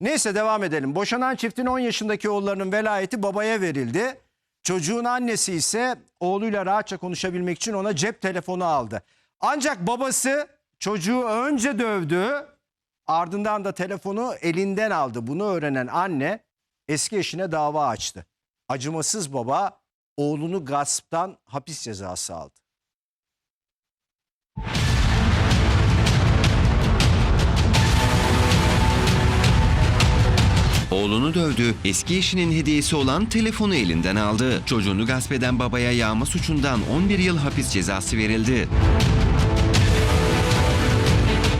Neyse devam edelim. Boşanan çiftin 10 yaşındaki oğullarının velayeti babaya verildi. Çocuğun annesi ise oğluyla rahatça konuşabilmek için ona cep telefonu aldı. Ancak babası çocuğu önce dövdü ardından da telefonu elinden aldı. Bunu öğrenen anne eski eşine dava açtı. Acımasız baba oğlunu gasptan hapis cezası aldı. Oğlunu dövdü, eski eşinin hediyesi olan telefonu elinden aldı. Çocuğunu gasp eden babaya yağma suçundan 11 yıl hapis cezası verildi.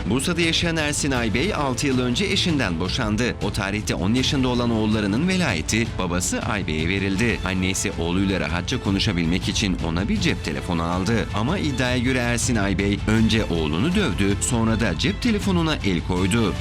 Bursa'da yaşayan Ersin Aybey 6 yıl önce eşinden boşandı. O tarihte 10 yaşında olan oğullarının velayeti babası Aybey'e verildi. Annesi oğluyla rahatça konuşabilmek için ona bir cep telefonu aldı. Ama iddiaya göre Ersin Aybey önce oğlunu dövdü, sonra da cep telefonuna el koydu.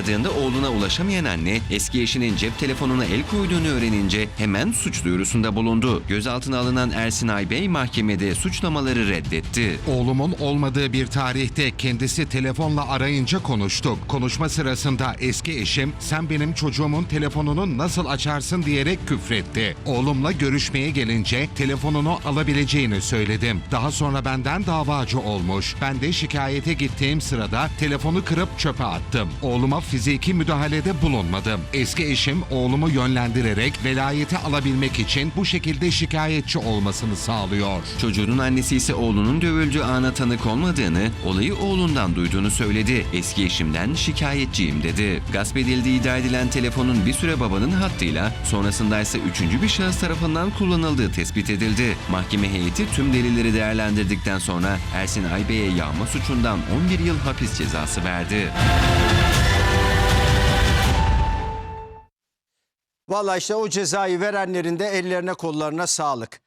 Aradığında oğluna ulaşamayan anne eski eşinin cep telefonuna el koyduğunu öğrenince hemen suç duyurusunda bulundu. Gözaltına alınan Ersin Aybey mahkemede suçlamaları reddetti. Oğlumun olmadığı bir tarihte kendisi telefonla arayınca konuştuk. Konuşma sırasında eski eşim sen benim çocuğumun telefonunu nasıl açarsın diyerek küfretti. Oğlumla görüşmeye gelince telefonunu alabileceğini söyledim. Daha sonra benden davacı olmuş. Ben de şikayete gittiğim sırada telefonu kırıp çöpe attım. Oğluma fiziki müdahalede bulunmadım. Eski eşim oğlumu yönlendirerek velayeti alabilmek için bu şekilde şikayetçi olmasını sağlıyor. Çocuğun annesi ise oğlunun dövüldüğü ana tanık olmadığını, olayı oğlundan duyduğunu söyledi. Eski eşimden şikayetçiyim dedi. Gasp edildiği iddia edilen telefonun bir süre babanın hattıyla, sonrasında ise üçüncü bir şahıs tarafından kullanıldığı tespit edildi. Mahkeme heyeti tüm delilleri değerlendirdikten sonra Ersin Aybey'e yağma suçundan 11 yıl hapis cezası verdi. Vallahi işte o cezayı verenlerin de ellerine kollarına sağlık.